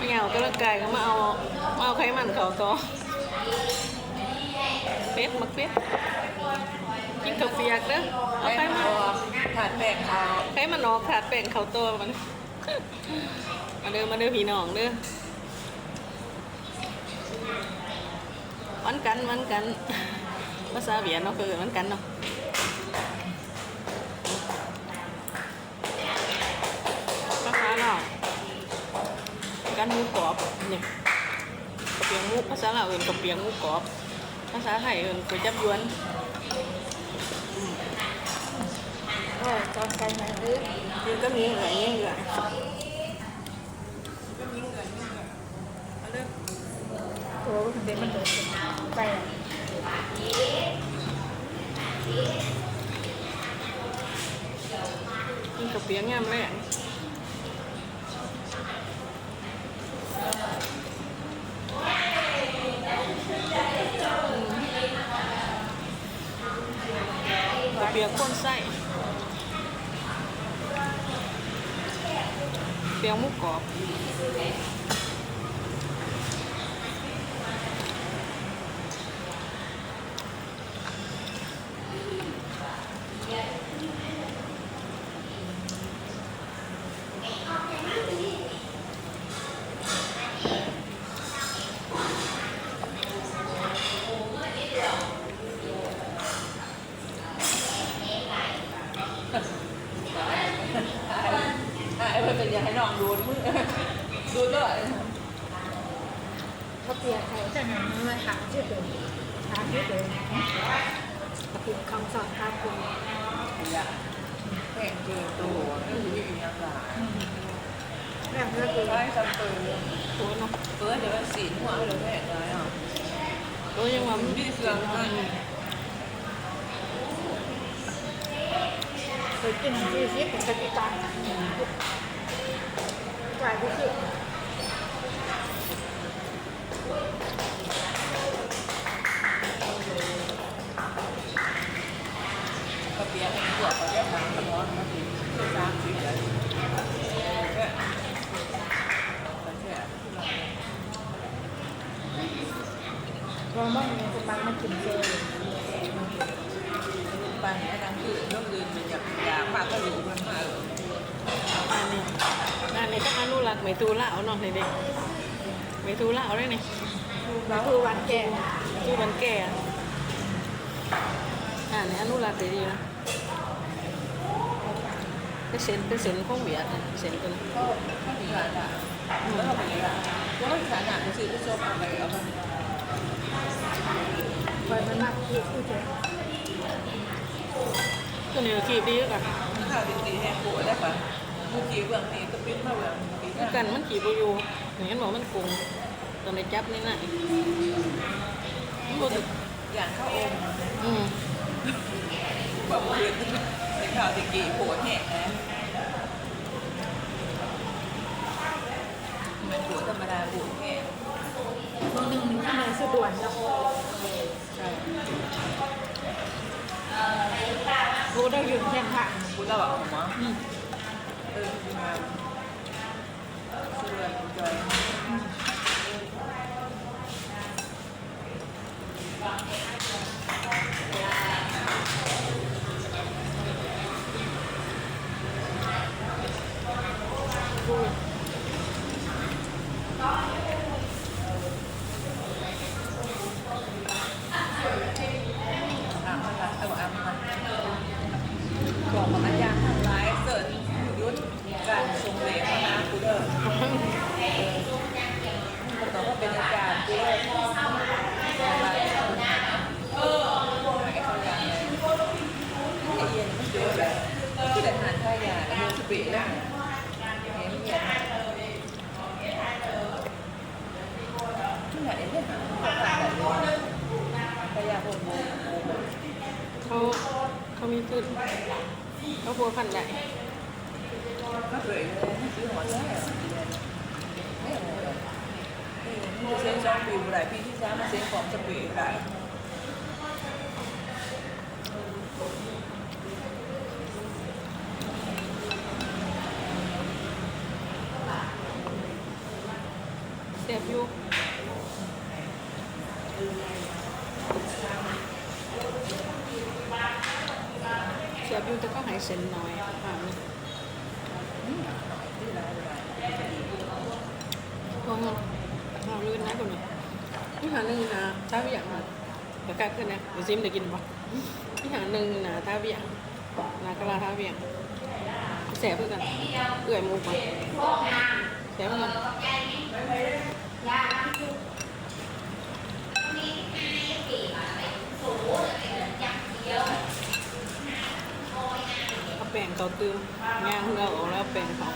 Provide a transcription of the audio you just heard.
ไม่เอาก็ร่างกายก็มาเอามาเอาไขมันเขาต่อเป็ดมักเป็ดกินข้าวเปียกเด้อเอาไขมันผ่านแป้งเอาไขมันออกขาดแป้งเขาตัวมันมาเด้อมาเด้อพี่น้องเด้อวันกันวันกันภาษาเวียดเนาะคือวันกันเนาะภาษาลาว กันหมูกรอบเนี่ยกระเปียงหมูภาษาลาวเอิ้นกระเปียงหมูกรอบ ภาษาไทยเอิ้นก๋วยจับยวนเออตอนใจมาหรือคือก็มีเหงื่อยิ่งเหงื่อโอ้เด็กมันโดดไปอะกินกระเปียงยามแรกกระ เปียกข้นไส้ เปียกมุกกรอบ ไอ้เพื่อนเป็นยังให้น้องดูมึงดูด้วยเขาเปียกเขาจะหามาหามชื่อเดิมหาชื่อเดิมกระปุกคำสอนครับคุณแป้งเจอตัวนี่คือวิ่งยังไงแม่ก็คือใช่จำตัวโอ้ยเนาะเฟิร์สเดี๋ยวสีหัวเลยแม่ไงอะโอ้ยยังว่ามันนี่เสือให้เคยกินที่ซีเป็นกติกา จ่ายก็คือกระเปียกตัวเขาจะทำกระท้อนมาสิสามสิบเลยแค่แค่เราไม่มีสปังมากินเลยปันนี้นั่งคือเรื่องลืมเป็นอย่างยากมากก็รู้มันมาก นี้ก็อนุรักษ์ไม่ตูละเอาเนาะนี่เด็กไม่ตูละเอาได้นี่เราคือวันแก่ตู้มันแก่อะอ่านี่อนุรักษ์ได้ดีนะเป็นเส้นเป็นเส้นของเวียดนะเส้นเป็นก็ก็มีหลายอย่างแล้วก็มีหลายอย่างว่าขนาดที่ซื้อที่ชอบอะไรเอาไปไฟมันมากคือคือเจ๊ก็นี่ก็คีบดีคือกันข้าวดีๆให้ปวดได้ปะเมื่อกี้เบื้องนี้ก็ปิ้นมาเบื้องนี้ คือกันมันขีบอยู่อย่างนั้นบอกมันกงตอนได้จับนี่นะมันบ่ถึกอย่างข้าวอมอืมแบบเพื่อนในข้าวตะกี้ปวดแห้งนะมันปวดธรรมดาปวดแห้งบางหนึ่งทำไมสะดวนแล้วใช่รู้ได้ยืนแค่ค่ะคุณเล่าอะหมอเออมาช่วยจอยดูอะมาละเอาอ่ะมาบอกกับอาจารย์ทางไลฟ์เสิร์ชยุทธการทรงเหลวนะกูเด้อมันบอกว่าเป็นอาจารย์กูเด้อเออไอ้เขาอย่างไอ้เย็นมันเยอะเลยที่แต่หารท่ายาเมืองสปีนะ เห็นเหี้ยที่ไหนเนี่ยหาเขาเขามีจุดเขาพัวพันใหญ่ก็เคยเลยไม่ซื้อหัวแท้ไม่เอเลยไม่เซ็นสองปีเมื่อไหร่ปีที่สามมาเซ็นของสปีได้ บอยู่แซ่บอยู่แต่ก็หายเส้นน้อยอะพอเงินเอาลื่นนะคนนี้นี่หาหนึ่งนะถ้าไม่อยากมาเดี๋ยวกล้าขึ้นนะเดี๋ยวซิมจะกินปะนี่หาหนึ่งนะถ้าไม่อยากนากะลาถ้าไม่อยากแสบเพื่อกันเอื่อยมูกปะแสบเพื่อน เอาแป้งเกาตื้มงางเราออกแล้วแป้งเขา